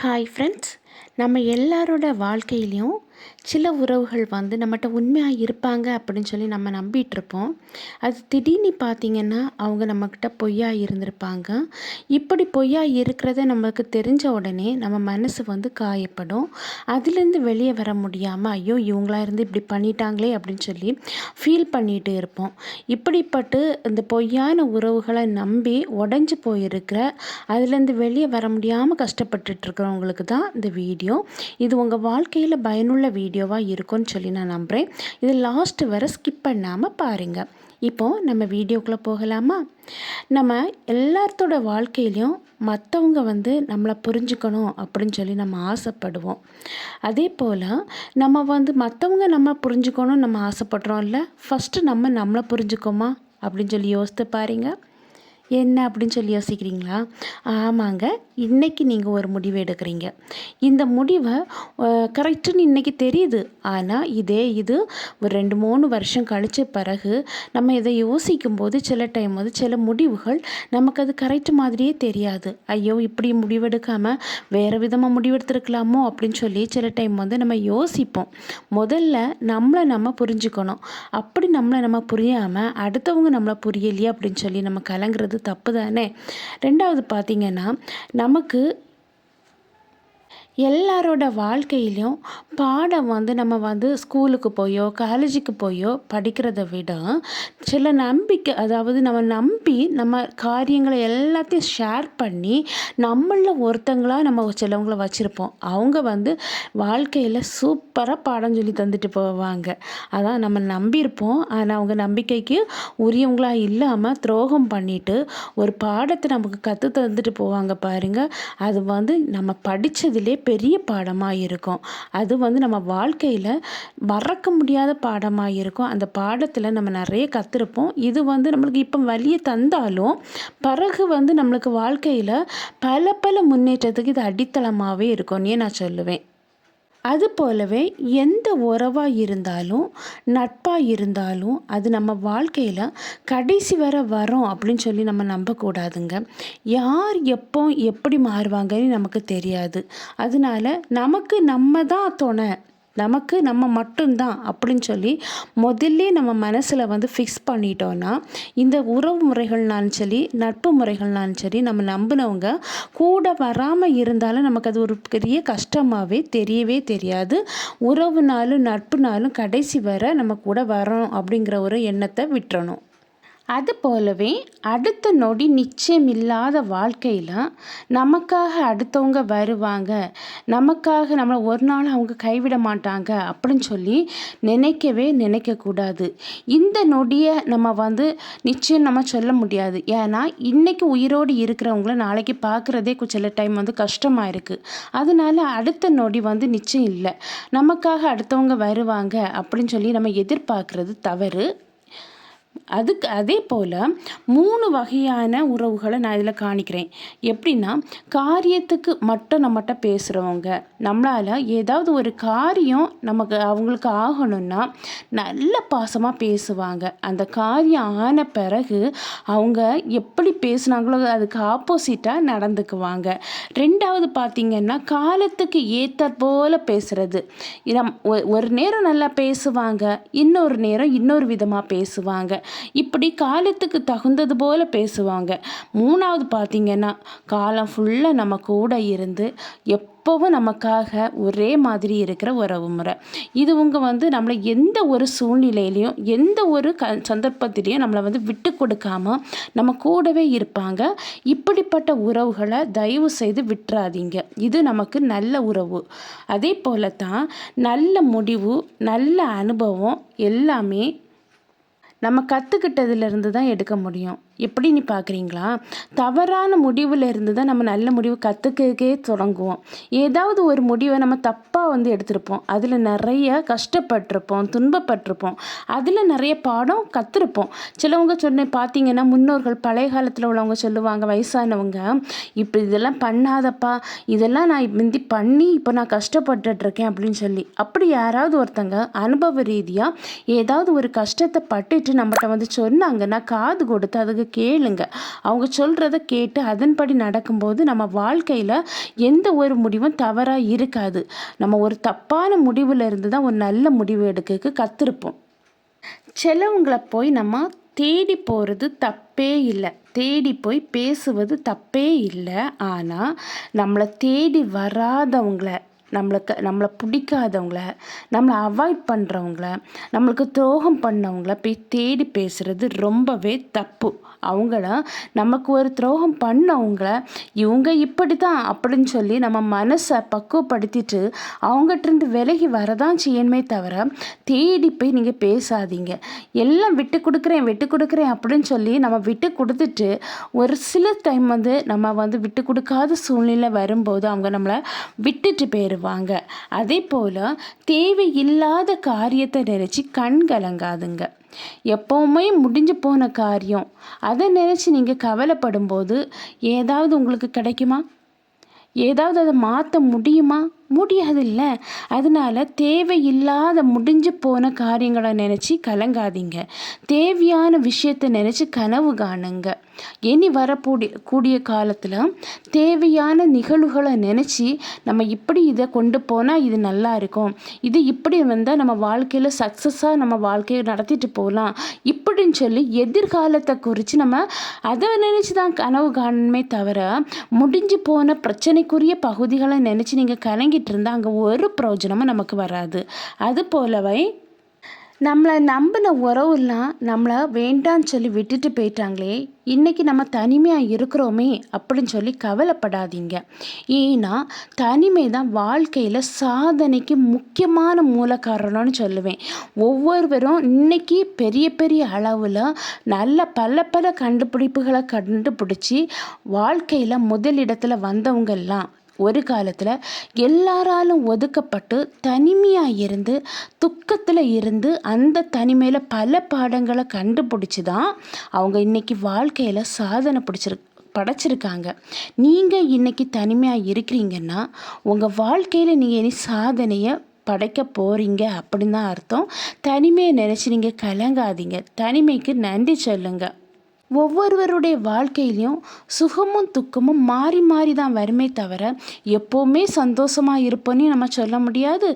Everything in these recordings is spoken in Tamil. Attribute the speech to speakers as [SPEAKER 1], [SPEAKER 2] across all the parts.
[SPEAKER 1] ஹாய் ஃப்ரெண்ட்ஸ் நம்ம எல்லாரோட வாழ்க்கையிலையும் சில உறவுகள் வந்து நம்மகிட்ட உண்மையாக இருப்பாங்க அப்படின்னு சொல்லி நம்ம நம்பிகிட்ருப்போம் இருப்போம் அது திடீர்னு பார்த்தீங்கன்னா அவங்க நம்மக்கிட்ட பொய்யா இருந்திருப்பாங்க. இப்படி பொய்யா இருக்கிறத நமக்கு தெரிஞ்ச உடனே நம்ம மனசு வந்து காயப்படும். அதுலேருந்து வெளியே வர முடியாமல் ஐயோ இவங்களா இருந்து இப்படி பண்ணிட்டாங்களே அப்படின்னு சொல்லி ஃபீல் பண்ணிகிட்டு இருப்போம். இப்படிப்பட்டு இந்த பொய்யான உறவுகளை நம்பி உடஞ்சி போயிருக்கிற அதுலேருந்து வெளியே வர முடியாமல் கஷ்டப்பட்டுட்டு இருக்கிறவங்களுக்கு தான் இந்த வீடியோ. இது உங்கள் வாழ்க்கையில் பயனுள்ள வீடியோவாக இருக்கும்னு சொல்லி நான் நம்புகிறேன் இது லாஸ்ட் வரை ஸ்கிப் பண்ணாமல் பாருங்கள் இப்போது நம்ம வீடியோக்குள்ளே போகலாமா? நம்ம எல்லாத்தோட வாழ்க்கையிலையும் மற்றவங்க வந்து நம்மளை புரிஞ்சுக்கணும் அப்படின்னு சொல்லி நம்ம ஆசைப்படுவோம். அதே போல் நம்ம வந்து மற்றவங்க நம்ம புரிஞ்சுக்கணும் நம்ம ஆசைப்படுறோம்ல ஃபஸ்ட்டு நம்ம நம்மளை புரிஞ்சுக்கோமா அப்படின்னு சொல்லி யோசித்து பாருங்கள் என்ன அப்படின்னு சொல்லி யோசிக்கிறீங்களா? ஆமாங்க. இன்றைக்கி நீங்கள் ஒரு முடிவு எடுக்கிறீங்க. இந்த முடிவை கரெக்டுன்னு இன்றைக்கி தெரியுது. ஆனால் இதே இது ஒரு ரெண்டு மூணு வருஷம் கழித்த பிறகு நம்ம இதை யோசிக்கும் போது சில டைம் வந்து சில முடிவுகள் நமக்கு அது கரெக்ட் மாதிரியே தெரியாது. ஐயோ இப்படி முடிவெடுக்காமல் வேறு விதமாக முடிவெடுத்துருக்கலாமோ அப்படின்னு சொல்லி சில டைம் வந்து நம்ம யோசிப்போம். முதல்ல நம்மளை நம்ம புரிஞ்சுக்கணும். அப்படி நம்மளை நம்ம புரியாமல் அடுத்தவங்க நம்மளை புரியலையே அப்படின்னு சொல்லி நம்ம கலங்குறது தப்பு தானே? ரெண்டாவது பார்த்திங்கன்னா நமக்கு எல்லாரோட வாழ்க்கையிலையும் பாடம் வந்து நம்ம வந்து ஸ்கூலுக்கு போயோ காலேஜுக்கு போயோ படிக்கிறத விட சில நம்பிக்கை அதாவது நம்ம நம்பி நம்ம காரியங்களை எல்லாத்தையும் ஷேர் பண்ணி நம்மளில் ஒருத்தங்களாக நம்ம சிலவங்கள வச்சுருப்போம். அவங்க வந்து வாழ்க்கையில் சூப்பராக பாடம் சொல்லி தந்துட்டு போவாங்க. அதான் நம்ம நம்பியிருப்போம். ஆனால் அவங்க நம்பிக்கைக்கு உரியவங்களாக இல்லாமல் துரோகம் பண்ணிட்டு ஒரு பாடத்தை நமக்கு கற்று தந்துட்டு போவாங்க பாருங்கள் அது வந்து நம்ம படித்ததுலே பெரிய பாடமாக இருக்கும் அது வந்து நம்ம வாழ்க்கையில் மறக்க முடியாத பாடமாக இருக்கும் அந்த பாடத்தில் நம்ம நிறைய கற்றுருப்போம் இது வந்து நம்மளுக்கு இப்போ வழியை தந்தாலும் பிறகு வந்து நம்மளுக்கு வாழ்க்கையில் பல பல முன்னேற்றத்துக்கு இது அடித்தளமாகவே இருக்கும்னே நான் சொல்லுவேன்? அது போலவே எந்த உறவாக இருந்தாலும் நட்பாக இருந்தாலும் அது நம்ம வாழ்க்கையில் கடைசி வர வரோம் அப்படின்னு சொல்லி நம்ம நம்பக்கூடாதுங்க. யார் எப்போ எப்படி மாறுவாங்கன்னு நமக்கு தெரியாது. அதனால நமக்கு நம்ம தான் துணை. நமக்கு நம்ம மட்டும்தான் அப்படின்னு சொல்லி முதல்ல நம்ம மனசில் வந்து ஃபிக்ஸ் பண்ணிட்டோன்னா இந்த உறவு முறைகள்னாலும் சரி நட்பு முறைகள்னாலும் சரி நம்ம நம்பினவங்க கூட வராமல் இருந்தாலும் நமக்கு அது ஒரு பெரிய கஷ்டமாகவே தெரியவே தெரியாது. உறவுனாலும் நட்புனாலும் கடைசி வர நம்ம கூட வரணும் அப்படிங்கிற ஒரு எண்ணத்தை விட்டுறணும். அது போலவே அடுத்த நொடி நிச்சயமில்லாத வாழ்க்கையில் நமக்காக அடுத்தவங்க வருவாங்க. நமக்காக நம்மளை ஒரு நாள் அவங்க கைவிட மாட்டாங்க அப்படின்னு சொல்லி நினைக்கவே நினைக்கக்கூடாது. இந்த நொடியை நம்ம வந்து நிச்சயம் நம்ம சொல்ல முடியாது. ஏன்னா இன்றைக்கி உயிரோடு இருக்கிறவங்கள நாளைக்கு பார்க்குறதே சில டைம் வந்து கஷ்டமாக இருக்குது அதனால அடுத்த நொடி வந்து நிச்சயம் இல்லை. நமக்காக அடுத்தவங்க வருவாங்க அப்படின்னு சொல்லி நம்ம எதிர்பார்க்குறது தவறு. அதுக்கு அதே போல் மூணு வகையான உறவுகளை நான் இதில் காணிக்கிறேன். எப்படின்னா காரியத்துக்கு மட்டும் நம்மகிட்ட பேசுகிறவங்க நம்மளால் ஏதாவது ஒரு காரியம் நமக்கு அவங்களுக்கு ஆகணும்னா நல்ல பாசமாக பேசுவாங்க. அந்த காரியம் ஆன பிறகு அவங்க எப்படி பேசுனாங்களோ அதுக்கு ஆப்போசிட்டாக நடந்துக்குவாங்க. ரெண்டாவது பார்த்திங்கன்னா காலத்துக்கு ஏற்ற போல் பேசுகிறது ஒரு நேரம் நல்லா பேசுவாங்க இன்னொரு நேரம் இன்னொரு விதமாக பேசுவாங்க. இப்படி காலத்துக்கு தகுந்தது போல் பேசுவாங்க. மூணாவது பார்த்திங்கன்னா காலம் ஃபுல்லாக நம்ம கூட இருந்து எப்போவும் நமக்காக ஒரே மாதிரி இருக்கிற உறவு முறை. இது உங்கள் வந்து நம்மளை எந்த ஒரு சூழ்நிலையிலையும் எந்த ஒரு க சந்தர்ப்பத்திலையும் நம்மளை வந்து விட்டு கொடுக்காம நம்ம கூடவே இருப்பாங்க. இப்படிப்பட்ட உறவுகளை தயவு செய்து விட்டுறாதீங்க. இது நமக்கு நல்ல உறவு. அதே போல தான் நல்ல முடிவு நல்ல அனுபவம் எல்லாமே நம்ம கற்றுக்கிட்டதுலேருந்து தான் எடுக்க முடியும். எப்படின்னு பார்க்குறீங்களா? தவறான முடிவில் இருந்து தான் நம்ம நல்ல முடிவு கற்றுக்கவே தொடங்குவோம். ஏதாவது ஒரு முடிவை நம்ம தப்பாக வந்து எடுத்திருப்போம். அதில் நிறைய கஷ்டப்பட்டிருப்போம் துன்பப்பட்டிருப்போம். அதில் நிறைய பாடம் கற்றுருப்போம் சிலவங்க சொன்ன பார்த்தீங்கன்னா முன்னோர்கள் பழைய காலத்தில் உள்ளவங்க சொல்லுவாங்க வயசானவங்க இப்போ இதெல்லாம் பண்ணாதப்பா. இதெல்லாம் நான் முந்தி பண்ணி இப்போ நான் கஷ்டப்பட்டுட்ருக்கேன் அப்படின்னு சொல்லி. அப்படி யாராவது ஒருத்தங்க அனுபவ ரீதியாக ஏதாவது ஒரு கஷ்டத்தை பட்டுட்டு நம்மகிட்ட வந்து சொன்னாங்கன்னா காது கொடுத்து அதுக்கு கேளுங்க. அவங்க சொல்கிறத கேட்டு அதன்படி நடக்கும்போது நம்ம வாழ்க்கையில் எந்த ஒரு முடிவும் தவறாக இருக்காது. நம்ம ஒரு தப்பான முடிவில் இருந்து தான் ஒரு நல்ல முடிவு எடுக்க கற்றுருப்போம் சிலவங்களை போய் நம்ம தேடி போகிறது தப்பே இல்லை. தேடி போய் பேசுவது தப்பே இல்லை. ஆனால் நம்மளை தேடி வராதவங்கள நம்மளுக்கு நம்மளை பிடிக்காதவங்கள நம்மளை அவாய்ட் பண்ணுறவங்கள நம்மளுக்கு துரோகம் பண்ணவங்கள போய் தேடி பேசுகிறது ரொம்பவே தப்பு. அவங்கள நமக்கு ஒரு துரோகம் பண்ணவங்கள இவங்க இப்படி தான் அப்படின்னு சொல்லி நம்ம மனசை பக்குவப்படுத்திட்டு அவங்ககிட்டருந்து விலகி வரதான் செய்யணுமே தவிர தேடி போய் நீங்கள் பேசாதீங்க. எல்லாம் விட்டு கொடுக்குறேன் விட்டு கொடுக்குறேன் அப்படின்னு சொல்லி நம்ம விட்டு கொடுத்துட்டு ஒரு சில டைம் வந்து நம்ம வந்து விட்டு கொடுக்காத சூழ்நிலை வரும்போது அவங்க நம்மளை விட்டுட்டு போயிடுவாங்க அதே போல் தேவையில்லாத காரியத்தை நினச்சி கண் கலங்காதுங்க. எப்போவுமே முடிஞ்சு போன காரியம். அதை நினச்சி நீங்கள் கவலைப்படும்போது ஏதாவது உங்களுக்கு கிடைக்குமா? ஏதாவது அதை மாற்ற முடியுமா? முடியாது இல்லை அதனால் தேவையில்லாத முடிஞ்சு போன காரியங்களை நினச்சி கலங்காதீங்க. தேவையான விஷயத்தை நினச்சி கனவு காணுங்க. இனி வரக்கூடிய கூடிய காலத்தில் தேவையான நிகழ்வுகளை நினச்சி நம்ம இப்படி இதை கொண்டு போனால் இது நல்லா இருக்கும். இது இப்படி வந்தால் நம்ம வாழ்க்கையில் சக்ஸஸாக நம்ம வாழ்க்கையை நடத்திட்டு போகலாம் இப்படின்னு சொல்லி எதிர்காலத்தை குறித்து நம்ம அதை நினச்சி தான் கனவு காணுமே தவிர முடிஞ்சு போன பிரச்சனைக்குரிய பகுதிகளை நினச்சி நீங்கள் கலங்கிட்டு இருந்தால் அங்கே ஒரு பிரயோஜனமும் நமக்கு வராது. அது போலவே நம்மளை நம்பின உறவுலாம் நம்மளை வேண்டான்னு சொல்லி விட்டுட்டு போயிட்டாங்களே இன்றைக்கி நம்ம தனிமையாக இருக்கிறோமே அப்படின்னு சொல்லி கவலைப்படாதீங்க. ஏன்னா தனிமை தான் வாழ்க்கையில் சாதனைக்கு முக்கியமான மூல காரணம்னு சொல்லுவேன். ஒவ்வொருவரும் இன்றைக்கி பெரிய பெரிய அளவில் நல்ல பல பல கண்டுபிடிப்புகளை கண்டுபிடிச்சி வாழ்க்கையில் முதலிடத்தில் வந்தவங்கெல்லாம் ஒரு காலத்தில் எல்லாராலும் ஒதுக்கப்பட்டு தனிமையாக இருந்து துக்கத்தில் இருந்து அந்த தனிமையில் பல பாடங்களை கண்டுபிடிச்சி தான் அவங்க இன்றைக்கி வாழ்க்கையில் சாதனை பிடிச்சிரு படைச்சிருக்காங்க. நீங்கள் இன்றைக்கி தனிமையாக இருக்கிறீங்கன்னா உங்கள் வாழ்க்கையில் நீங்கள் இனி சாதனையை படைக்க போகிறீங்க அப்படின்னு தான் அர்த்தம். தனிமையை நினச்சி நீங்கள் கலங்காதீங்க. தனிமைக்கு நன்றி சொல்லுங்கள் ஒவ்வொருவருடைய வாழ்க்கையிலையும் சுகமும் துக்கமும் மாறி மாறி தான் வருமே தவிர எப்போவுமே சந்தோஷமாக இருப்போன்னு நம்ம சொல்ல முடியாது.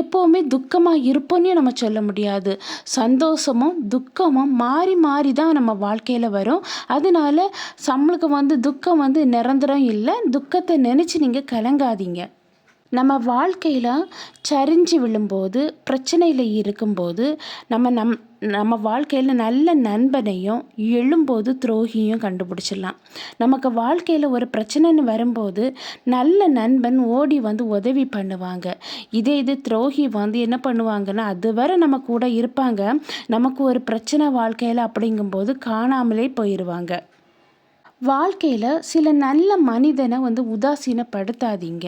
[SPEAKER 1] எப்போவுமே துக்கமாக இருப்போன்னு நம்ம சொல்ல முடியாது. சந்தோஷமும் துக்கமும் மாறி மாறி தான் நம்ம வாழ்க்கையில் வரும். அதனால நம்மளுக்கு வந்து துக்கம் வந்து நிரந்தரம் இல்லை. துக்கத்தை நினச்சி நீங்கள் கலங்காதீங்க. நம்ம வாழ்க்கையில் சரிஞ்சு விழும்போது பிரச்சனையில் இருக்கும்போது நம்ம நம் நம்ம வாழ்க்கையில் நல்ல நண்பனையும் எழும்போது துரோகியும் கண்டுபிடிச்சிடலாம். நமக்கு வாழ்க்கையில் ஒரு பிரச்சனைன்னு வரும்போது நல்ல நண்பன் ஓடி வந்து உதவி பண்ணுவாங்க. இதே இது துரோகி வந்து என்ன பண்ணுவாங்கன்னா அதுவரை நம்ம கூட இருப்பாங்க. நமக்கு ஒரு பிரச்சனை வாழ்க்கையில் அப்படிங்கும்போது காணாமலே போயிடுவாங்க வாழ்க்கையில் சில நல்ல மனிதனை வந்து உதாசீனப்படுத்தாதீங்க.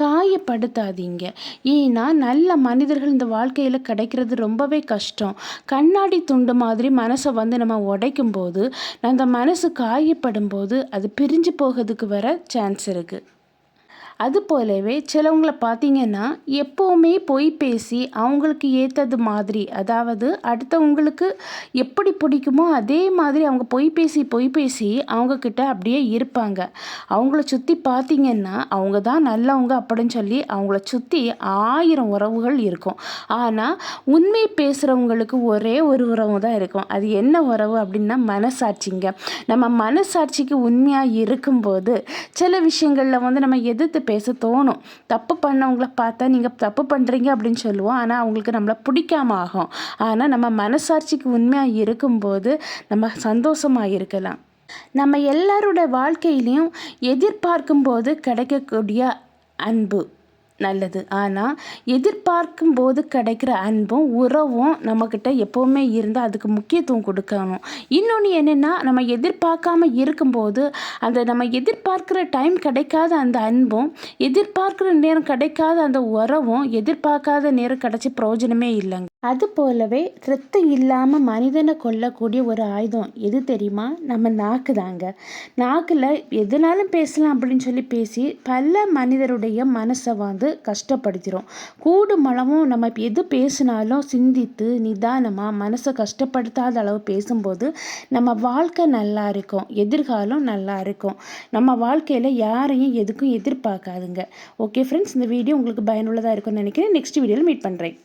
[SPEAKER 1] காயப்படுத்தாதீங்க. ஏன்னா நல்ல மனிதர்கள் இந்த வாழ்க்கையில் கிடைக்கிறது ரொம்பவே கஷ்டம். கண்ணாடி துண்டு மாதிரி மனசை வந்து நம்ம உடைக்கும் போது அந்த மனசு காயப்படும் போது அது பிரிஞ்சு போகிறதுக்கு வர சான்ஸ் இருக்குது அது போலவே சிலவங்களை பார்த்தீங்கன்னா எப்போவுமே பொய் பேசி அவங்களுக்கு ஏற்றது மாதிரி அதாவது அடுத்தவங்களுக்கு எப்படி பிடிக்குமோ அதே மாதிரி அவங்க பொய் பேசி பொய் பேசி அவங்கக்கிட்ட அப்படியே இருப்பாங்க. அவங்கள சுற்றி பார்த்தீங்கன்னா அவங்க தான் நல்லவங்க அப்படின்னு சொல்லி அவங்கள சுற்றி ஆயிரம் உறவுகள் இருக்கும். ஆனால் உண்மை பேசுகிறவங்களுக்கு ஒரே ஒரு உறவு தான் இருக்கும். அது என்ன உறவு அப்படின்னா மனசாட்சிங்க. நம்ம மனசாட்சிக்கு உண்மையாக இருக்கும்போது சில விஷயங்களில் வந்து நம்ம எதிர்த்து பேச தோணும். தப்பு பண்ணவங்கள பார்த்தா நீங்கள் தப்பு பண்ணுறீங்க அப்படின்னு சொல்லுவோம். ஆனால் அவங்களுக்கு நம்மளை பிடிக்காம ஆகும். ஆனால் நம்ம மனசாட்சிக்கு உண்மையாக இருக்கும்போது நம்ம சந்தோஷமாக இருக்கலாம். நம்ம எல்லாரோட வாழ்க்கையிலையும் எதிர்பார்க்கும்போது கிடைக்கக்கூடிய அன்பு. நல்லது. ஆனால் எதிர்பார்க்கும் போது கிடைக்கிற அன்பும் உறவும் நம்மக்கிட்ட எப்போவுமே இருந்தால் அதுக்கு முக்கியத்துவம் கொடுக்கணும். இன்னொன்று என்னென்னா நம்ம எதிர்பார்க்காம இருக்கும்போது அந்த நம்ம எதிர்பார்க்குற டைம் கிடைக்காத அந்த அன்பும் எதிர்பார்க்குற நேரம் கிடைக்காத அந்த உறவும் எதிர்பார்க்காத நேரம் கிடச்சி பிரயோஜனமே இல்லைங்க. அது போலவே ரத்தம் இல்லாமல் மனிதனை கொல்லக்கூடிய ஒரு ஆயுதம். எது தெரியுமா? நம்ம நாக்கு தாங்க. நாக்கில் எதுனாலும் பேசலாம் அப்படின்னு சொல்லி பேசி பல மனிதருடைய மனசை வந்து கஷ்டப்படுத்திடும் கூடு மலமும் நம்ம எது பேசினாலும் சிந்தித்து நிதானமாக மனசை கஷ்டப்படுத்தாத அளவு பேசும்போது நம்ம வாழ்க்கை நல்லா இருக்கும். எதிர்காலம் நல்லா இருக்கும். நம்ம வாழ்க்கையில் யாரையும் எதுக்கும் எதிர்பார்க்காதுங்க. ஓகே ஃப்ரெண்ட்ஸ் இந்த வீடியோ உங்களுக்கு பயனுள்ளதாக இருக்கும்னு நினைக்கிறேன். நெக்ஸ்ட் வீடியோவில் மீட் பண்ணுறேன்